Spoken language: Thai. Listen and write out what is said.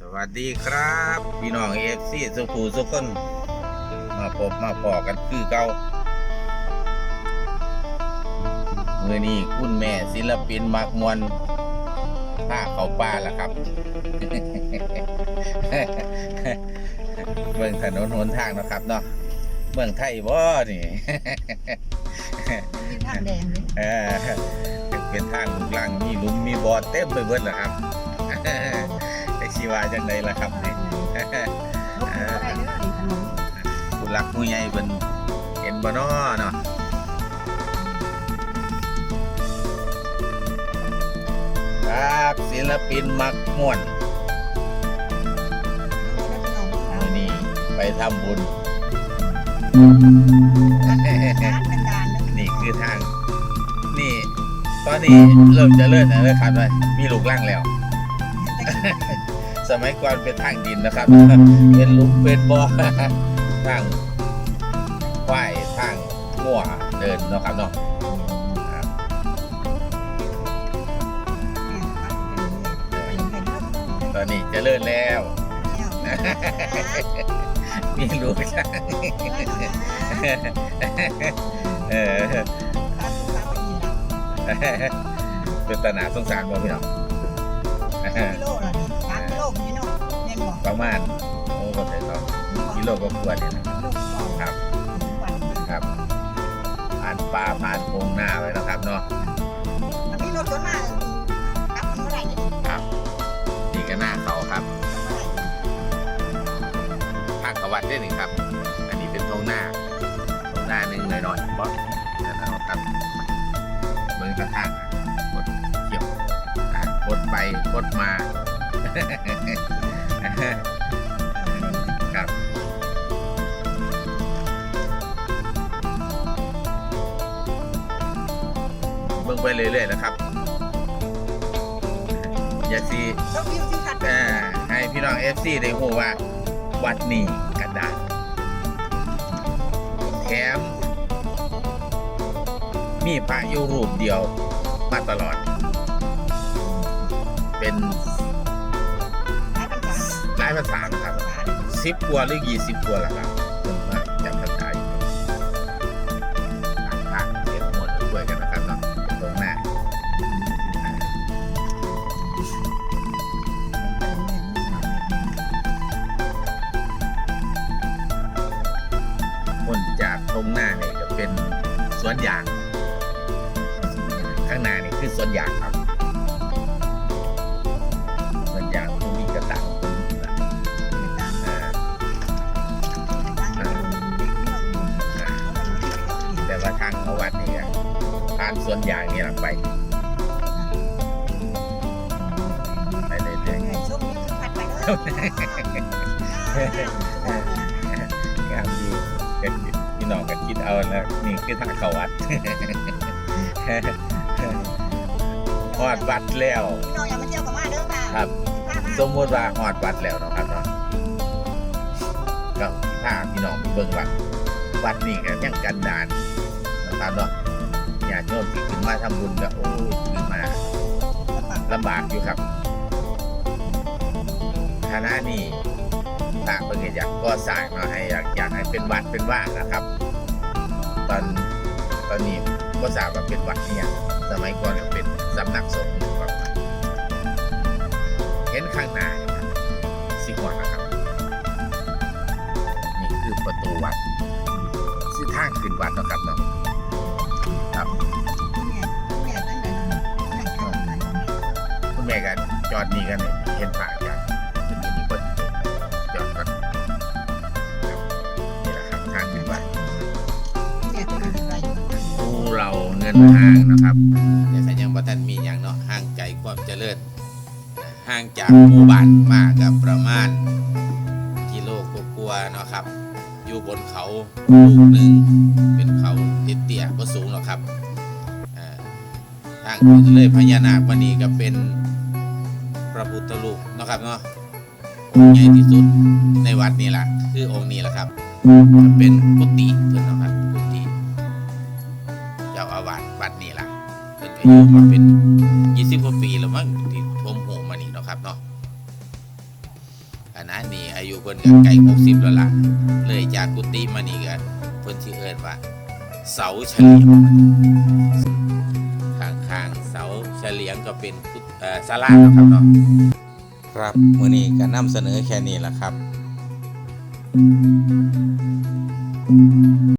สวัสดีครับ พี่น้องเอฟซีสุขูสุขคนมาพบมาพอกันคือเก่าเมื่อนี้คุณแม่ศิลปินมักมวนผ้าเขาป้าละครับเบิ่งถนนหนทางเนาะครับเนาะเมืองไทยบ่นี่มีทางแดงเลยเออเป็นทางลูกลังมีหลุมมีบ่อเต็มไปเบิดแหละครับไอชี วาจังไดล่ะครับนี่รถอะไรเด้อดิถนนผู้รักผู้ใหญ่เป็นเห็นบ่น้อเนาะครับศิลปินมักม่วนมื้อนี้ไปทำบุญร้านเป็นด่านนะนี่คือทาง นี่ ตอนนี้เริ่มจะเลื่อนแล้วครับว่ามีลูกล่างแล้ว สมัยก่อนเป็นทางดินนะครับ เป็นหลุมเป็นบ่อทางควายทางงัวเดินเนาะครับเนาะครับตอนนี้เจะเลื่อนแล้วมีลูกช่างเออเป็นตนาสงสารบ่พี่น้อง ประมาณโอ้ก็แต่ก็กิโลก็ควรเนี่ยนะครับครับผ่านป่าผ่านพงนาไว้นะครับเนาะมีรถรถมาตับมันเมื่อไหร่เนี่ยครับนี่ก็หน้าเขาครับทางเขาวัดได้หนึ่งครับ อันนี้เป็นทงหน้าทงหน้าหนึ่งหน่อยๆบอสนะครับเบิ้งกระทางกดเขียวอะกดไปกดมา ครับเบิ่งไปเรื่อยๆนะครับ อย่าซีชมวิวที่ขัดอ่าให้พี่น้องเอฟซีได้รู้ว่า วัดนี้กระดาษแถมมีพระอยู่รูปเดียวมาตลอด เป็นร้านเป็นด่านหลายภาษานะครับสิบกว่าหรือยี่สิบกว่าละครับผมมาจำภาษาอยู่ต่างๆเสียงหมดด้วยกันนะครับเนาะตรงหน้าพ้นจากตรงหน้าเนี่ยจะเป็นสวนยาง ข้างหน้านี่คือสวนยางครับ สวนยางนี่หลังไปไปเรื่อยชมวิวที่ขัดไปเลยๆงามดีก็พี่น้องก็คิดเอาแล้วนี่คือทางเขาวัดฮอดวัดแล้วพี่น้องอย่ามาเที่ยวกับมาเด้อค่ะครับ สมมติว่าฮอดวัดแล้วเนาะครับเนาะก็สิพาพี่น้องไปเบิ่งวัดวัดนี่ก็ยังกันดานนะครับเนาะ ญาติโยมที่ขึ้นมาทำบุญก็โอ้ยขึ้นมาลำบากอยู่ครับคณะนี้ตางเพิ่งอยากก่อสร้างเนาะให้อยากอยากให้เป็นวัดเป็นว่านะครับ ตอนตอนนี้ก็ทราบว่าเป็นวัดเนี่ยสมัยก่อนเป็นสำนักสงฆ์ครับเห็นข้างหน้าสิหัวนะครับ นี่คือประตูวัดซึ่ทางขึ้นวัดนะครับเนาะครับ อดนี่กันเนี่ยเห็นผ่ากันเป็นมินิเปิดจอดก่อนครับนี่แหละครับทางขึ้นวัดภูเราเงินห้างนะครับแต่ถ้ายังบ่ทันมีอย่างเนาะห่างใจความเจริญห่างจากหมู่บ้านมากกับประมาณกิโลกว่าๆเนาะครับ อยู่บนเขาลูกหนึ่งเป็นเขาเตี้ยๆก็สูงหรอกครับทางขึ้นเลยพญานาควันนี้ก็เป็น ระพุทธรูปเนาะครับเนาะองค์ใหญ่ที่สุดในวัดนี่แหละคือองค์นี้แหละครับจะเป็นกุฏิเพื่อนเนาะครับกุฏิเจ้าอาวาสวัดนี่แหละเพิ่นก็อยู่มาเป็นยี่สิบกว่าปีแล้วมั้งที่ท่วมหัวมานี่เนาะครับเนาะขณะนี้อายุเพิ่นก็ใกล้60แล้วล่ะเลยจากกุฏิมานี่ก็เพิ่นสิเอิ้นว่า เสาเฉลีย ลียงก็เป็นสลาดนะครับเนาะครับมื้อนี้ก็นำเสนอแค่นี้ล่ะครับ